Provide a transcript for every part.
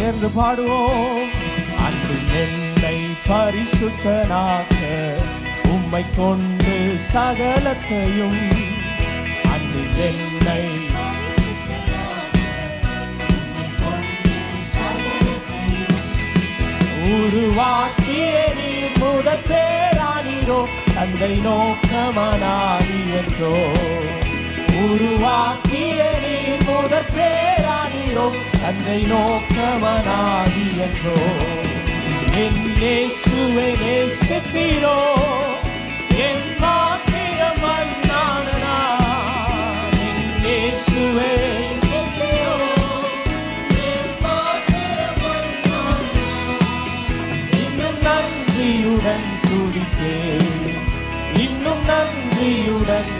சேர்ந்து பாடுவோம். அன்பு என்னை பரிசுத்தனாக்க உம்மை கொண்டு சகலத்தையும் அன்பு என்னை உருவாக்கிய நீ முதற் பேரானீரோ தந்தை நோக்கமனாதி என்றோ. தன்னை நோக்கவனாகி என்றோ என் நேசுவை நேசித்தீரோ என் மாத்திரம் அண்ணானனா என் இயேசுவை இன்னும் நன்றியுடன் துதிப்பேன் இன்னும் நன்றியுடன்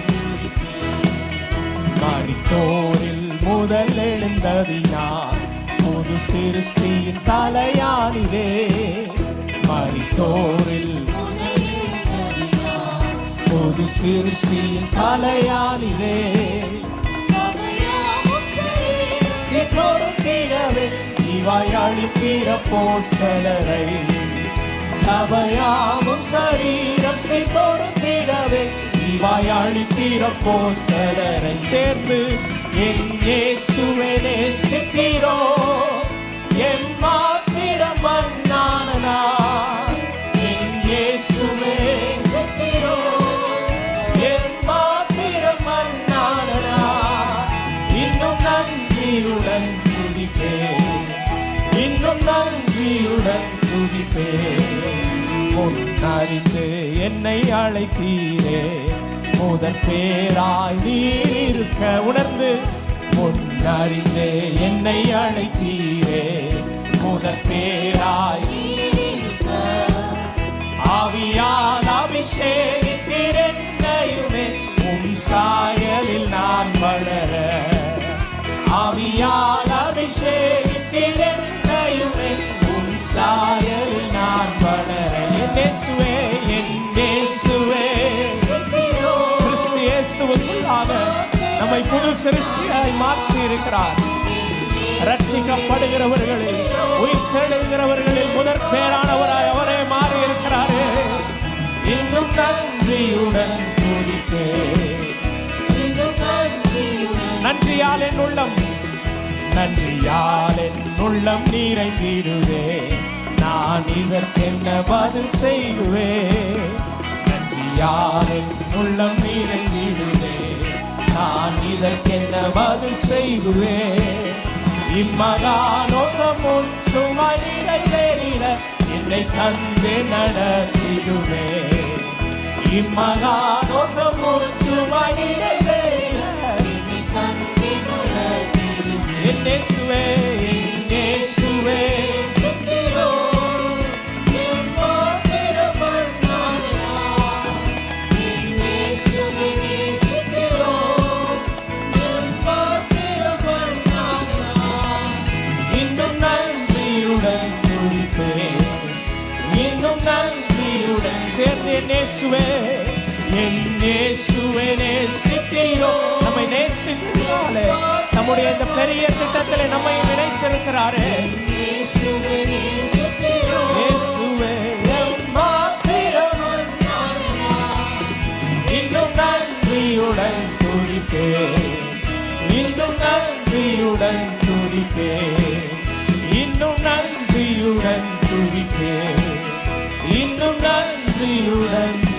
முதல் எழுந்ததினார் புது சிருஷ்டியின் தலையானிலே மறித்தோரில் புது சிருஷ்டியின் தலையானிலே பொருத்திடவே இவாய் அழித்திர போஸ்தலரை சபையாவும் சரீரம் பொருத்திடவே இவாய் அழித்திர போஸ்தலரை சேர்ந்து என் இயேசுவே நேசித்தீரோ என் மாத்திரம் மன்னானனா என் இயேசுவே நேசித்தீரோ என் மாத்திரம் மன்னானனா இன்னும் நன்றியுடன் துதிப்பேன் இன்னும் நன்றியுடன் துதிப்பேன் என்னை அழைத்தீரே முதற் பேராய் நீர் இருக்க உணர்ந்து முன்னறிந்து என்னை அழைத்தீரே முதற் பேராய் ஆவியால் அபிஷேகித்திரென்னையுமே உம் சாயலில் நான் வளர ஆவியால் அபிஷேகித்திரென்னையுமே உம் சாயலில் நான் வளர. என் இயேசுவே என் நம்மை புது சிருஷ்டியாய் மாற்றி இருக்கிறார் ரட்சிக்கப்படுகிறவர்களில் உயிர்த்தெழுகிறவர்களில் முதற் பேரானவராய் அவரே மாறி இருக்கிறாரே இன்னும் நன்றியுடன் துதிப்பேன் நன்றியால் என் உள்ளம் நன்றியால் என் உள்ளம் நிறைந்திடுவே நான் இதற்கென்ன பதில் செய்குவே நன்றியால் என் உள்ளம் நிறைந்திடுவே நான் இதற்கென்ன பதில் செய்குவே இம்மகானோகம் உன் சுமை நிறைவேறிட என்னை தந்து நடத்திடுவேன். இம்மகானோகம் உன் சுமை நிறைவேறிட நன்றியுடன் சேர்ந்து என் நேசுவே நேசித்தீரோ. நம்மை நேசித்ததினாலே நம்முடைய இந்த பெரிய திட்டத்தில் நம்மை இணைத்திருக்கிறாரே. இயேசுவே இன்னும் நன்றியுடன் துடிப்பே இன்னும் நன்றியுடன் துடிப்பே துதிப்பேன் இன்னும் நன்றியுடன் துதிப்பேன்